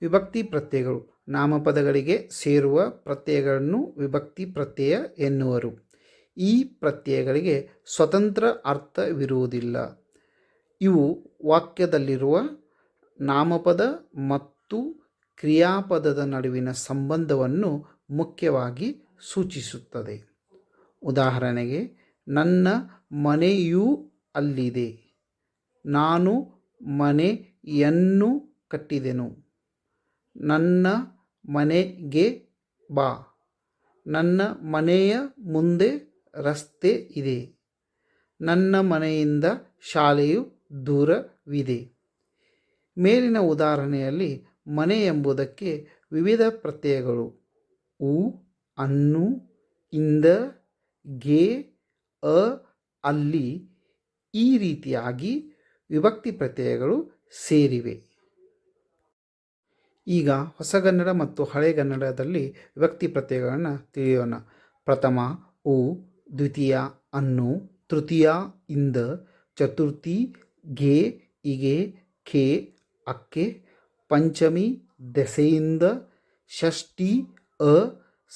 ವಿಭಕ್ತಿ ಪ್ರತ್ಯಯಗಳು. ನಾಮಪದಗಳಿಗೆ ಸೇರುವ ಪ್ರತ್ಯಯಗಳನ್ನು ವಿಭಕ್ತಿ ಪ್ರತ್ಯಯ ಎನ್ನುವರು. ಈ ಪ್ರತ್ಯಯಗಳಿಗೆ ಸ್ವತಂತ್ರ ಅರ್ಥವಿರುವುದಿಲ್ಲ. ಇವು ವಾಕ್ಯದಲ್ಲಿರುವ ನಾಮಪದ ಮತ್ತು ಕ್ರಿಯಾಪದದ ನಡುವಿನ ಸಂಬಂಧವನ್ನು ಮುಖ್ಯವಾಗಿ ಸೂಚಿಸುತ್ತದೆ. ಉದಾಹರಣೆಗೆ, ನನ್ನ ಮನೆಯೂ ಅಲ್ಲಿದೆ. ನಾನು ಮನೆಯನ್ನು ಕಟ್ಟಿದೆನು. ನನ್ನ ಮನೆಗೆ ಬಾ. ನನ್ನ ಮನೆಯ ಮುಂದೆ ರಸ್ತೆ ಇದೆ. ನನ್ನ ಮನೆಯಿಂದ ಶಾಲೆಯು ದೂರವಿದೆ. ಮೇಲಿನ ಉದಾಹರಣೆಯಲ್ಲಿ ಮನೆ ಎಂಬುದಕ್ಕೆ ವಿವಿಧ ಪ್ರತ್ಯಯಗಳು. ಉ, ಅನ್ನು, ಇಂದ, ಗೆ, ಅ, ಅಲ್ಲಿ ಈ ರೀತಿಯಾಗಿ ವಿಭಕ್ತಿ ಪ್ರತ್ಯಯಗಳು ಸೇರಿವೆ. ಈಗ ಹೊಸಗನ್ನಡ ಮತ್ತು ಹಳೆಗನ್ನಡದಲ್ಲಿ ವ್ಯಕ್ತಿ ಪ್ರತ್ಯಯಗಳನ್ನು ತಿಳಿಯೋಣ. ಪ್ರಥಮ, ಉ, ದ್ವಿತೀಯ, ಅನ್ನು, ತೃತೀಯ, ಇಂದ, ಚತುರ್ಥಿ, ಗೆ, ಇಗೆ ಖೆ ಅಕ್ಕೆ, ಪಂಚಮಿ, ದೆಸೆಯಿಂದ, ಷಷ್ಠಿ, ಅ,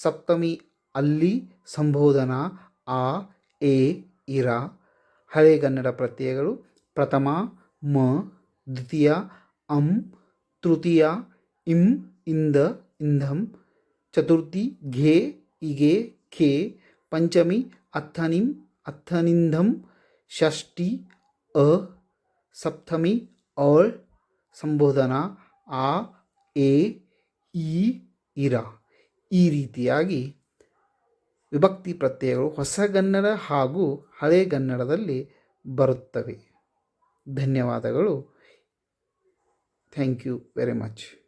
ಸಪ್ತಮಿ, ಅಲ್ಲಿ, ಸಂಬೋಧನಾ, ಆ, ಎ, ಇರ. ಹಳೆಗನ್ನಡ ಪ್ರತ್ಯಯಗಳು ಪ್ರಥಮ, ಮ, ದ್ವಿತೀಯ, ಅಂ, ತೃತೀಯ ಇಂ, ಇಂದ, ಇಂಧಂ, ಚತುರ್ಥಿ, ಘೇ, ಇಗೆ, ಖೆ, ಪಂಚಮಿ, ಅಥನಿಂ, ಅಥನಿಂಧಂ, ಷಷ್ಠಿ, ಅ, ಸಪ್ತಮಿ, ಅಳ್, ಸಂಬೋಧನಾ, ಆ, ಎ, ಈ, ಇರ. ಈ ರೀತಿಯಾಗಿ ವಿಭಕ್ತಿ ಪ್ರತ್ಯಯಗಳು ಹೊಸಗನ್ನಡ ಹಾಗೂ ಹಳೆಗನ್ನಡದಲ್ಲಿ ಬರುತ್ತವೆ. ಧನ್ಯವಾದಗಳು. Thank you very much.